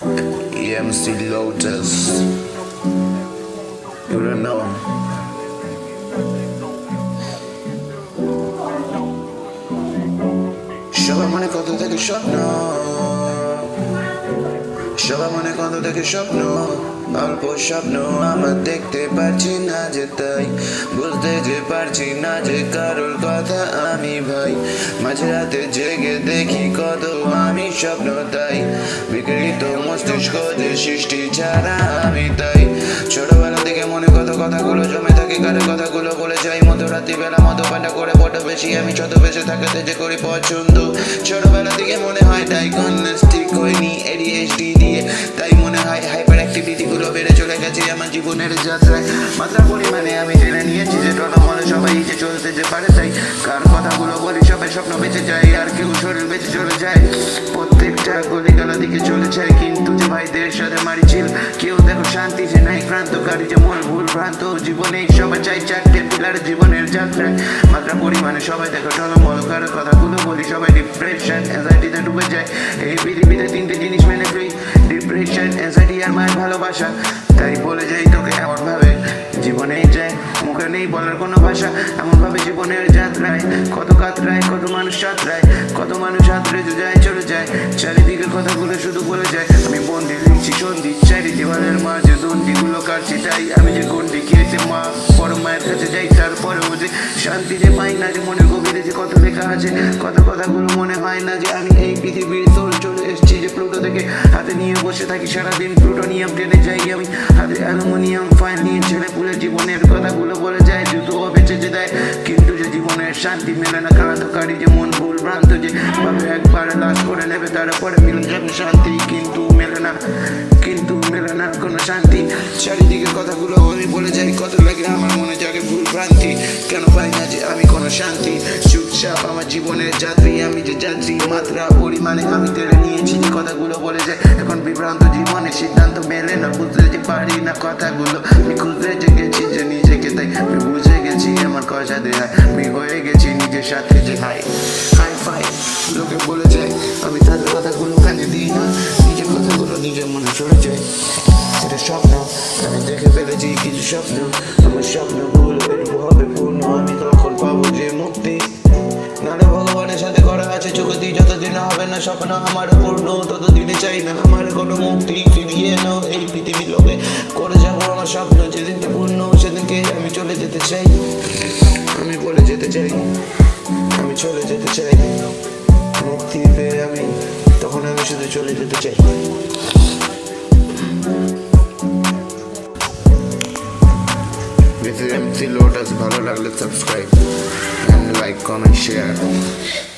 EMC Lotus. You don't know. সবার মনে কত থেকে স্বপ্ন সবার মনে কত থেকে স্বপ্ন অল্প স্বপ্ন আমার দেখতে পারছি না যে তাই। বুঝতে যে পারছি না যে কারোর কথা আমি ভাই। মাঝে রাতে জেগে দেখি কত আমি স্বপ্ন তাই। বিকৃত মস্তিষ্ক যে সৃষ্টি ছাড়া আমি তাই। ছোটবেলা থেকে মনে কত কথাগুলো জমে থাকে কারে কথাগুলো বলে যাই। মধ্যরাত্রি বেলা মতো পাটা করে বড় বেশি আমি যত বেশি থাকাতে যে করি পছন্দ। ছোটবেলা থেকে মনে হয় ডায়াগনস্টিক হয়নি এডিএইচডি দিয়ে। তাই মনে হয় হাইপার গেছে আমার জীবনের যাত্রায়। মাত্রা পরিমাণে আমি জেনে নিয়েছি যে টনমলে সবাই যে চলতে যে পারে তাই। কার কথাগুলো বলি, সবাই স্বপ্ন বেঁচে যায়, আর কেউ শরীর বেঁচে চলে যায়। প্রত্যেকটা গলি গালা দিকে চলে যায়, কিন্তু যে ভাইদের সাথে মারিছিল কেউ দেখো শান্তি যে নাই, ক্রান্তকারী যে মন ভুল ভ্রান্ত জীবনে সবাই চাই চারটে পিলার জীবনের যাত্রায়। মাত্রা পরিমাণে সবাই দেখো টনমল কারও কথাগুলো বলি, সবাই আর মায়ের ভালোবাসা। তাই বলে যাই তোকে এমন ভাবে। জীবনেই যায় মুখে নেই বলার কোনো ভাষা এমন ভাবে জীবনের যাত্রায়। কত কাতরায়, কত মানুষ যাত্রায় কত মানুষ আত্রে যে যায়, চলে যায়। চারিদিকে কথাগুলো শুধু বলে যায়। আমি বন্দি লিখছি সন্ধি চারি দেওয়ালের মাঝে দন্ডিগুলো কাটছি। তাই আমি যে গন্ডি খেয়েছি মা, বড় মায়ের কাছে যাই তারপরেও যে শান্তি যে পাই না, যে মনের গভীরে যে কত লেখা আছে, কত কথাগুলো মনে হয় না যে আমি এই পৃথিবীর তোর চলে এসেছি। যে প্লুটো থেকে হাতে নিয়ে বসে থাকি, সারাদিন প্লুটোনিয়াম টেনে যাই আমি। অ্যালুমিনিয়াম ফাইল নিয়ে ছেড়ে পুলে জীবনের কথাগুলো বলে যায় জুতো বেঁচে যে দেয়। কিন্তু যে জীবনের শান্তি মেলে না কারাতকারী যে মন ভুল ভ্রান্ত যে ভাবে একবার লাশ করে নেবে, তারপরে মিলে যাবে শান্তি। কিন্তু মেলে না, কিন্তু মেলে না কোনো শান্তি। চারিদিকে কথাগুলো আমি বলে যাই, কত লাগে আমার মনে জাগে জীবনের যাত্রী আমি যে যাত্রী মাত্রা পরিমাণে আমি তেড়ে নিয়েছি। যে কথাগুলো বলে যায় এখন বিভ্রান্ত জীবনে সিদ্ধান্ত মেলে না বুঝতে যে পারি না কথাগুলো। আমি খুঁজতে যে গেছি যে নিজেকে, তাই আমি বুঝে গেছি আমার কথা দেয় আমি হয়ে গেছি নিজের সাথে যে হাই হাই ফাই। লোকে বলে যায় আমি তাদের কথাগুলো কানে দিই না, নিজের কথাগুলো নিজের মনে চলে যায়। এটা স্বপ্ন, আমি দেখে ফেলেছি কিছু স্বপ্ন, আমার স্বপ্নগুলো হবে না স্বপ্ন আমার পূর্ণ, ততদিনে চাই না আমার কোনো মুক্তি ফিরিয়ে নাও এই পৃথিবীর লোকে করে যাব আমার স্বপ্ন যেদিনকে পূর্ণ, সেদিনকে আমি চলে যেতে চাই। আমি বলে যেতে চাই, আমি চলে যেতে চাই। মুক্তি পেয়ে আমি, তখন আমি শুধু চলে যেতে চাই। Is MC Lotus, ভালো লাগলে subscribe and like, comment, share